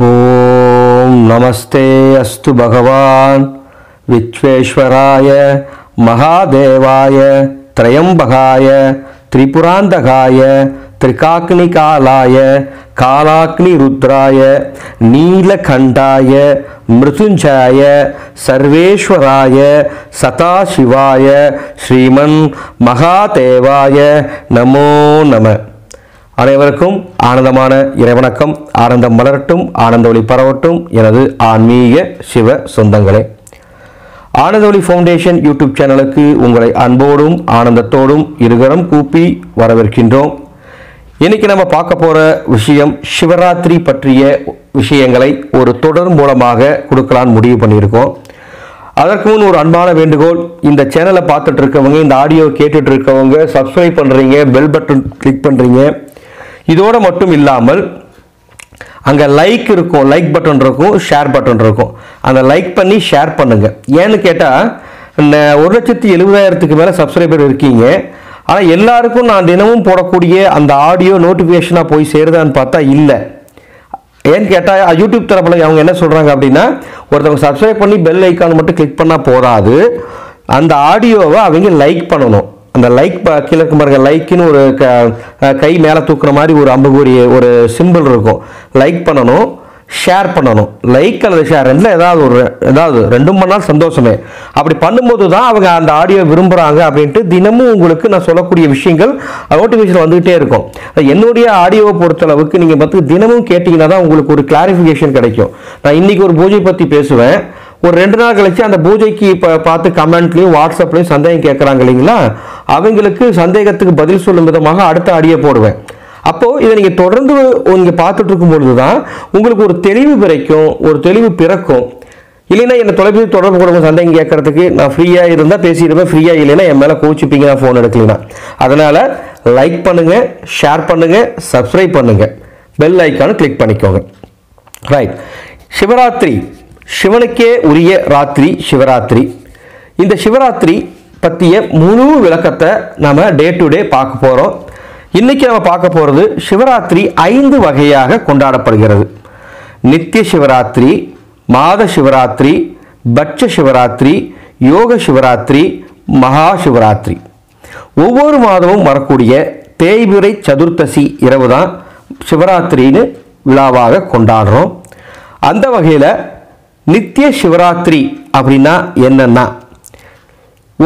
ॐ नमस्ते अस्तु भगवान् विश्वेश्वराय महादेवाय त्रयम्बकाय त्रिपुरान्तकाय त्रिकाग्निकालाय कालाग्निरुद्राय नीलकण्ठाय मृत्युञ्जयाय सर्वेश्वराय सदाशिवाय श्रीमन् महादेवाय नमो नमः அனைவருக்கும் ஆனந்தமான இறைவணக்கம். ஆனந்தம் மலரட்டும் ஆனந்த ஒளி பரவட்டும் எனது ஆன்மீக சிவ சொந்தங்களே. ஆனந்த ஒளி ஃபவுண்டேஷன் யூடியூப் சேனலுக்கு உங்களை அன்போடும் ஆனந்தத்தோடும் இருகரம் கூப்பி வரவேற்கின்றோம். இன்னைக்கு நம்ம பார்க்க போகிற விஷயம் சிவராத்திரி பற்றிய விஷயங்களை ஒரு தொடர் மூலமாக கொடுக்கலான்னு முடிவு பண்ணியிருக்கோம். அதற்கு முன் ஒரு அன்பான வேண்டுகோள் இந்த சேனலை பார்த்துட்டு இருக்கவங்க இந்த ஆடியோ கேட்டுட்டு இருக்கவங்க சப்ஸ்கிரைப் பண்ணுறீங்க பெல் பட்டன் கிளிக் பண்ணுறீங்க இதோடு மட்டும் இல்லாமல் அங்கே லைக் இருக்கும் லைக் பட்டன் இருக்கும் ஷேர் பட்டன் இருக்கும். அந்த லைக் பண்ணி ஷேர் பண்ணுங்கள் ஏன்னு கேட்டால் ஒரு லட்சத்தி எழுபதாயிரத்துக்கு மேலே சப்ஸ்கிரைபர் இருக்கீங்க. ஆனால் எல்லாருக்கும் நான் தினமும் போடக்கூடிய அந்த ஆடியோ நோட்டிஃபிகேஷனாக போய் சேருதான்னு பார்த்தா இல்லை. ஏன்னு கேட்டால் யூடியூப் தரப்பில் அவங்க என்ன சொல்கிறாங்க அப்படின்னா ஒருத்தவங்க சப்ஸ்கிரைப் பண்ணி பெல் ஐக்கான் மட்டும் கிளிக் பண்ணால் போதாது. அந்த ஆடியோவை அவங்க லைக் பண்ணணும். அந்த லைக் கீழே இருக்கும் பாருங்கள் லைக்குன்னு ஒரு க கை மேலே தூக்குற மாதிரி ஒரு அம்புகூரிய ஒரு சிம்பிள் இருக்கும். லைக் பண்ணணும் ஷேர் பண்ணணும். லைக் அல்லது ஷேர் ரெண்டில் ஏதாவது ஒரு ஏதாவது ரெண்டும் பண்ணால் சந்தோஷமே. அப்படி பண்ணும்போது தான் அவங்க அந்த ஆடியோ விரும்புகிறாங்க அப்படின்ட்டு தினமும் உங்களுக்கு நான் சொல்லக்கூடிய விஷயங்கள் நோட்டிஃபிகேஷன் வந்துகிட்டே இருக்கும். என்னுடைய ஆடியோவை பொறுத்தளவுக்கு நீங்கள் பார்த்து தினமும் கேட்டிங்கன்னா தான் உங்களுக்கு ஒரு கிளாரிஃபிகேஷன் கிடைக்கும். நான் இன்றைக்கி ஒரு பூஜை பற்றி பேசுவேன். ஒரு ரெண்டு நாள் கழிச்சு அந்த பூஜைக்கு இப்போ பார்த்து கமெண்ட்லையும் வாட்ஸ்அப்லையும் சந்தேகம் கேட்குறாங்க இல்லைங்களா? அவங்களுக்கு சந்தேகத்துக்கு பதில் சொல்லும் விதமாக அடுத்த அடியை போடுவேன். அப்போது இதை நீங்கள் தொடர்ந்து நீங்கள் பார்த்துட்டு இருக்கும் பொழுது தான் உங்களுக்கு ஒரு தெளிவு பிறக்கும் ஒரு தெளிவு பிறக்கும். இல்லைன்னா என்ன தொலைபேசி தொடர்பு கொடுங்க சந்தேகம் கேட்கறதுக்கு நான் ஃப்ரீயாக இருந்தால் பேசிடுவேன் ஃப்ரீயாக இல்லைன்னா என் மேலே கோச்சிப்பீங்க நான் ஃபோன் எடுக்கலைன்னா. அதனால் லைக் பண்ணுங்கள் ஷேர் பண்ணுங்கள் சப்ஸ்கிரைப் பண்ணுங்கள் பெல் ஐக்கானு கிளிக் பண்ணிக்கோங்க. ரைட் சிவராத்திரி. சிவனுக்கே உரிய ராத்திரி சிவராத்திரி. இந்த சிவராத்திரி பற்றிய முழு விளக்கத்தை நம்ம டே டு டே பார்க்க போகிறோம் இன்றைக்கி நம்ம பார்க்க போகிறது சிவராத்திரி ஐந்து வகையாக கொண்டாடப்படுகிறது. நித்திய சிவராத்திரி மாத சிவராத்திரி பட்ச சிவராத்திரி யோக சிவராத்திரி மகா சிவராத்திரி. ஒவ்வொரு மாதமும் வரக்கூடிய தேய்பிரை சதுர்த்தசி இரவு தான் சிவராத்திரின்னு விழாவாக கொண்டாடுறோம். அந்த வகையில் நித்திய சிவராத்திரி அப்படின்னா என்னன்னா?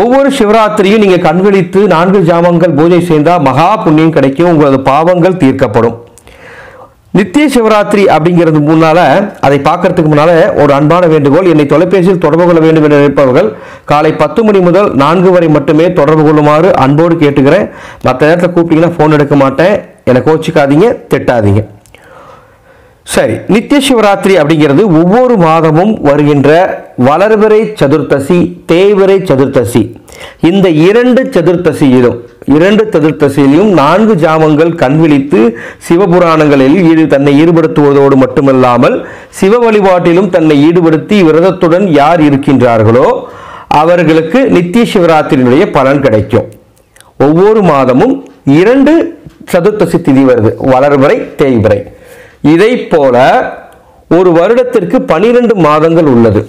ஒவ்வொரு சிவராத்திரியும் நீங்கள் கண்விழித்து நான்கு ஜாமங்கள் பூஜை செய்தால் மகா புண்ணியம் கிடைக்கும் உங்களது பாவங்கள் தீர்க்கப்படும். நித்திய சிவராத்திரி அப்படிங்கிறது முன்னால் அதை பார்க்கறதுக்கு முன்னால் ஒரு அன்பான வேண்டுகோள். என்னை தொலைபேசியில் தொடர்பு கொள்ள வேண்டும் என்று நினைப்பவர்கள் காலை பத்து மணி முதல் நான்கு வரை மட்டுமே தொடர்பு கொள்ளுமாறு அன்போடு கேட்டுக்கிறேன். மற்ற நேரத்தில் கூப்பிட்டீங்கன்னா ஃபோன் எடுக்க மாட்டேன். என்னை கோச்சிக்காதீங்க திட்டாதீங்க. சரி நித்திய சிவராத்திரி அப்படிங்கிறது ஒவ்வொரு மாதமும் வருகின்ற வளர்பிறை சதுர்த்தசி தேய்பிறை சதுர்த்தசி. இந்த இரண்டு சதுர்த்தசியிலும் இரண்டு சதுர்த்தசியிலும் நான்கு ஜாமங்கள் கண்விழித்து சிவபுராணங்களில் ஈடு தன்னை ஈடுபடுத்துவதோடு மட்டுமல்லாமல் சிவ வழிபாட்டிலும் தன்னை ஈடுபடுத்தி விரதத்துடன் யார் இருக்கின்றார்களோ அவர்களுக்கு நித்திய சிவராத்திரியினுடைய பலன் கிடைக்கும். ஒவ்வொரு மாதமும் இரண்டு சதுர்த்தசி திதி வருது வளர்பிறை தேய்பிறை. இதை போல ஒரு வருடத்திற்கு பனிரெண்டு மாதங்கள் உள்ளது.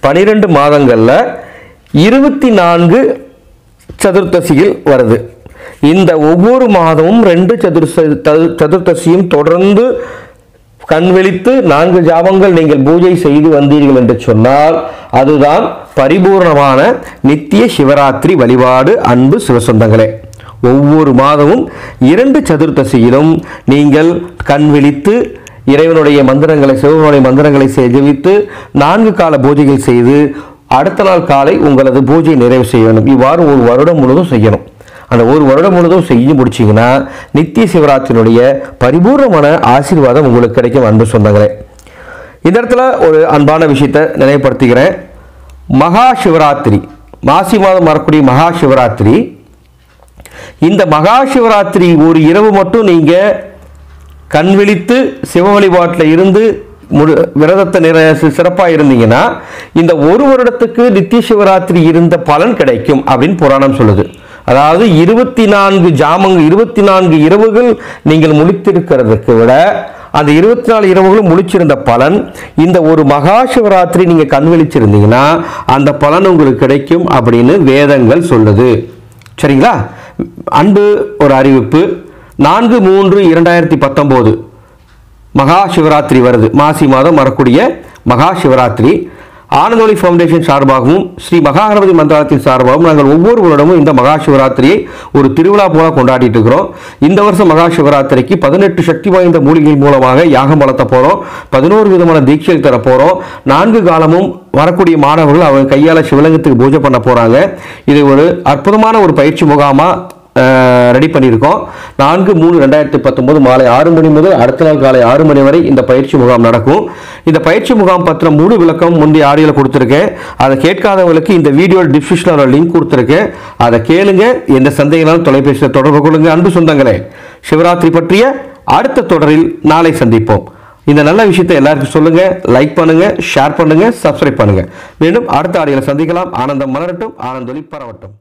பனிரெண்டு மாதங்களில் இருபத்தி நான்கு சதுர்த்தசியில் வருது. இந்த ஒவ்வொரு மாதமும் ரெண்டு சதுர்ச சதுர்த்தசியும் தொடர்ந்து கண்விழித்து நான்கு ஜாபங்கள் நீங்கள் பூஜை செய்து வந்தீர்கள் என்று சொன்னால் அதுதான் பரிபூர்ணமான நித்திய சிவராத்திரி வழிபாடு அன்பு சிவசொந்தங்களே. ஒவ்வொரு மாதமும் இரண்டு சதுர்த்தசியிலும் நீங்கள் கண் விழித்து இறைவனுடைய மந்திரங்களை சிவனுடைய மந்திரங்களை ஜெபித்து நான்கு கால பூஜைகள் செய்து அடுத்த நாள் காலை உங்களது பூஜை நிறைவு செய்யணும் இவ்வாறு ஒரு வருடம் முழுவதும் செய்யணும். அந்த ஒரு வருடம் முழுவதும் செஞ்சு முடிச்சிங்கன்னா நித்திய சிவராத்திரியினுடைய பரிபூர்ணமான ஆசீர்வாதம் உங்களுக்கு கிடைக்கும் அன்பு சொந்தங்களே. இந்த இடத்துல ஒரு அன்பான விஷயத்தை நினைவுபடுத்துகிறேன். மகா சிவராத்திரி மாசி மாதம் வரக்கூடிய மகா சிவராத்திரி இந்த மகா சிவராத்திரி ஒரு இரவு மட்டும் நீங்கள் கண் விழித்து சிவ வழிபாட்டில் இருந்து முழு விரதத்தை நிற சிறப்பாக இருந்தீங்கன்னா இந்த ஒரு வருடத்துக்கு நித்திய சிவராத்திரி இருந்த பலன் கிடைக்கும் அப்படின்னு புராணம் சொல்லுது. அதாவது இருபத்தி நான்கு ஜாமங்க இருபத்தி நான்கு இரவுகள் நீங்கள் முழித்திருக்கிறதுக்கு விட அந்த இருபத்தி நாலு இரவுகளும் முழிச்சிருந்த பலன் இந்த ஒரு மகா சிவராத்திரி நீங்க கண் விழிச்சிருந்தீங்கன்னா அந்த பலன் உங்களுக்கு கிடைக்கும் அப்படின்னு வேதங்கள் சொல்லுது. சரிங்களா? அன்பு ஒரு அறிவிப்பு. நான்கு மூன்று இரண்டாயிரத்தி பத்தொம்போது. மகா சிவராத்திரி வருது. மாசி மாதம் வரக்கூடிய மகா சிவராத்திரி. ஆனந்தொலி ஃபவுண்டேஷன் சார்பாகவும் ஸ்ரீ மகாகணபதி மந்திராலயத்தின் சார்பாகவும் நாங்கள் ஒவ்வொரு வருடமும் இந்த மகா சிவராத்திரியை ஒரு திருவிழா போல கொண்டாடிட்டு இருக்கிறோம். இந்த வருஷம் மகா சிவராத்திரிக்கு பதினெட்டு சக்தி வாய்ந்த மூலிகை மூலமாக யாகம் வளர்த்த போகிறோம் பதினோரு விதமான தீட்சைகள் தர போகிறோம் நான்கு காலமும் வரக்கூடிய மாணவர்கள் அவங்க கையால் சிவலிங்கத்துக்கு பூஜை பண்ண போகிறாங்க இது ஒரு அற்புதமான ஒரு பயிற்சி முகாமாக ரெடி பண்ணியிருக்கோம். நான்கு மூணு ரெண்டாயிரத்தி பத்தொன்பது மாலை ஆறு மணி முதல் அடுத்த நாள் காலை ஆறு மணி வரை இந்த பயிற்சி முகாம் நடக்கும். இந்த பயிற்சி முகாம் பற்றின முழு விளக்கம் முந்தைய ஆடியோவில் கொடுத்துருக்கேன். அதை கேட்காதவங்களுக்கு இந்த வீடியோ டிஸ்கிரிப்ஷனில் ஒரு லிங்க் கொடுத்துருக்கேன். அதை கேளுங்க எந்த சந்தேகங்களும் தொலைபேசியில் தொடர்பு கொள்ளுங்க அன்பு சொந்தங்களே. சிவராத்திரி பற்றிய அடுத்த தொடரில் நாளை சந்திப்போம். இந்த நல்ல விஷயத்தை எல்லாருக்கும் சொல்லுங்க லைக் பண்ணுங்க ஷேர் பண்ணுங்க சப்ஸ்கிரைப் பண்ணுங்க. மீண்டும் அடுத்த ஆடியோவில் சந்திக்கலாம். ஆனந்தம் மலரட்டும் ஆனந்தொலி பரவட்டும்.